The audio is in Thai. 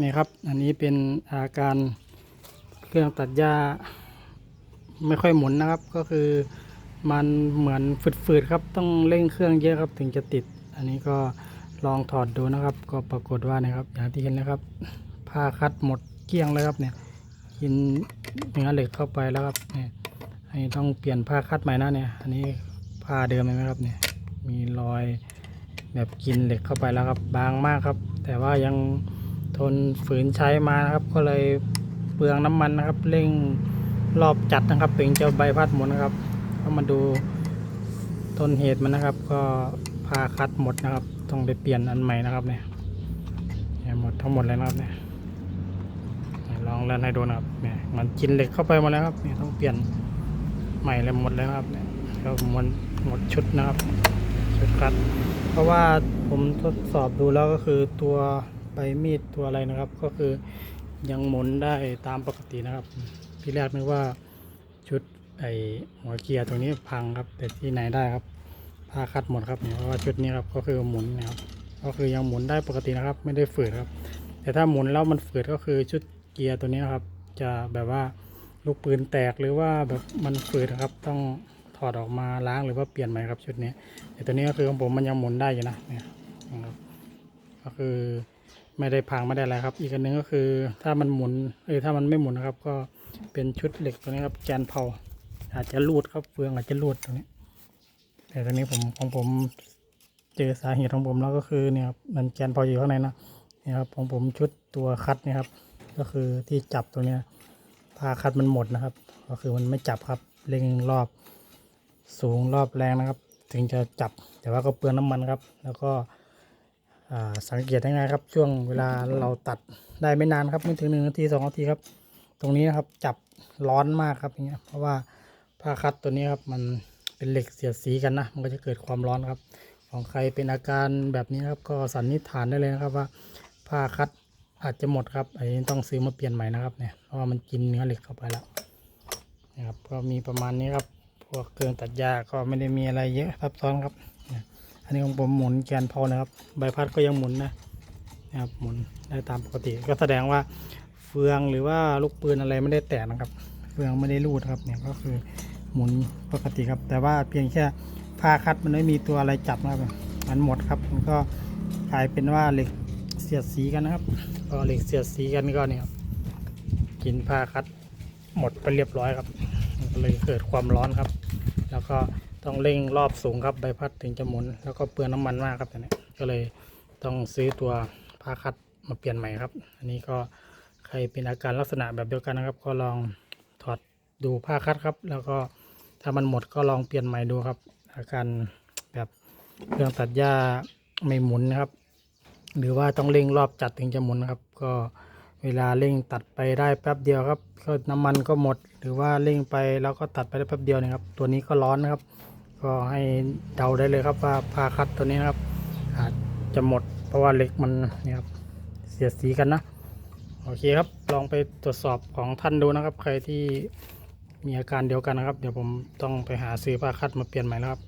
นี่ครับ อันนี้เป็นอาการเครื่องตัดหญ้าไม่ค่อยหมุนนะครับ ก็คือมันเหมือนฝืดๆครับ ต้องเร่งเครื่องเยอะครับถึงจะติด อันนี้ก็ลองถอดดูนะครับ ก็ปรากฏว่านะครับ อย่างที่เห็นนะครับ ผ้าคัดหมดเกลี้ยงเลยครับเนี่ยกินเนื้อเหล็กเข้าไปแล้วครับเนี่ยอันนี้ต้องเปลี่ยนผ้าคัดใหม่นะเนี่ย อันนี้ผ้าเดิมไหมครับเนี่ย มีรอยแบบกินเหล็กเข้าไปแล้วครับบางมากครับ แต่ว่ายัง ทนฝืนใช้มานะครับก็เลยเปลืองน้ำมันนะครับเร่งรอบจัดนะครับถึงจะใบพัดหมดนนะครับก็มาดูต้นเหตุมันนะครับ ก็พาคัดหมดนะครับ ต้องไปเปลี่ยนอันใหม่นะครับเนี่ยหมดทั้งหมดเลยนะครับเนี่ยลองเล่นให้ดูนะครับเนี่ยมันกินเหล็กเข้าไปหมดแล้วครับเนี่ยต้องเปลี่ยนใหม่เลยหมดเลยนะครับเนี่ยก็หมดหมดชุดนะครับชุดคัด เพราะว่าผมทดสอบดูแล้วก็คือตัว ใบมีดตัวอะไรนะครับ ก็คือยังหมุนได้ตามปกตินะครับ ที่แรกนึกว่าชุดไอหัวเกียร์ตรงนี้พังครับ แต่ที่ไหนได้ครับผ้าคัดหมดครับเนี่ยเพราะว่าชุดนี้ครับก็คือหมุนนะครับก็คือยังหมุนได้ปกตินะครับ ไม่ได้ฝืดครับ แต่ถ้าหมุนแล้วมันฝืดก็คือชุดเกียร์ตัวนี้นะครับ จะแบบว่าลูกปืนแตกหรือว่าแบบมันฝืดนะครับต้องถอดออกมาล้างหรือว่าเปลี่ยนใหม่ครับชุดนี้แต่ตัวนี้ก็คือของผมมันยังหมุนได้อยู่นะเนี่ยนะครับก็คือ ไม่ได้พังไม่ได้อะไรครับ อีกอันนึงก็คือถ้ามันหมุนเออถ้ามันไม่หมุนนะครับ ก็เป็นชุดเหล็กตัวนี้ครับแกนเผาอาจจะรูดครับเฟืองอาจจะรูดตรงนี้ แต่ตัวนี้ผมของผมเจอสาเหตุของผมแล้วก็คือเนี่ยครับมันแกนเผาอยู่ข้างในนะเนี่ยครับของผมชุดตัวคัดนี่ครับ ก็คือที่จับตัวเนี้ยผ้าคัดมันหมดนะครับ ก็คือมันไม่จับครับเร่งรอบสูงรอบแรงนะครับ ถึงจะจับแต่ว่าก็เปลืองน้ำมันครับ แล้วก็ สังเกตได้ง่ายครับ ช่วงเวลาเราตัดได้ไม่นานครับไม่ถึงหนึ่งนาทีสองนาทีครับ ตรงนี้นะครับจับร้อนมากครับอย่างเงี้ยเพราะว่าผ้าคัดตัวนี้ครับมันเป็นเหล็กเสียดสีกันนะ มันก็จะเกิดความร้อนครับ ของใครเป็นอาการแบบนี้ครับ ก็สันนิษฐานได้เลยนะครับว่าผ้าคัดอาจจะหมดครับอันนี้ต้องซื้อมาเปลี่ยนใหม่นะครับเนี่ยเพราะว่ามันกินเนื้อเหล็กเข้าไปแล้วนะครับก็มีประมาณนี้ครับ พวกเครื่องตัดหญ้าก็ไม่ได้มีอะไรเยอะซับซ้อนครับ อันนี้ของผมหมุนแกนพานะครับ ใบพัดก็ยังหมุนนะนะครับหมุนได้ตามปกติ ก็แสดงว่าเฟืองหรือว่าลูกปืนอะไรไม่ได้แตกนะครับ เฟืองไม่ได้รูดครับเนี่ยก็คือหมุนปกติครับ แต่ว่าเพียงแค่ผ้าคัดมันไม่มีตัวอะไรจับนะครับมันหมดครับ มันก็กลายเป็นว่าเหล็กเสียดสีกันนะครับก็เหล็กเสียดสีกันก็เนี่ยกินผ้าคัดหมดไปเรียบร้อยครับก็เลยเกิดความร้อนครับ แล้วก็ ต้องเร่งรอบสูงครับใบพัดถึงจะหมุน แล้วก็เปลืองน้ำมันมากครับตอนนี้ก็เลยต้องซื้อตัวผ้าคัดมาเปลี่ยนใหม่ครับ อันนี้ก็ใครเป็นอาการลักษณะแบบเดียวกันนะครับ ก็ลองถอดดูผ้าคัดครับ แล้วก็ถ้ามันหมดก็ลองเปลี่ยนใหม่ดูครับ อาการแบบเครื่องตัดหญ้าไม่หมุนนะครับ หรือว่าต้องเร่งรอบจัดถึงจะหมุนครับ ก็เวลาเร่งตัดไปได้แป๊บเดียวครับก็น้ำมันก็หมด หรือว่าเร่งไปแล้วก็ตัดไปได้แป๊บเดียวเนะครับ ตัวนี้ก็ร้อนนะครับ ก็ให้เดาได้เลยครับว่าผ้าคัดตัวนี้นะครับ อาจจะหมดเพราะว่าเหล็กมันนี่ครับเสียดสีกันนะ โอเคครับ ลองไปตรวจสอบของท่านดูนะครับ ใครที่มีอาการเดียวกันนะครับ เดี๋ยวผมต้องไปหาซื้อผ้าคัดมาเปลี่ยนใหม่แล้วครับ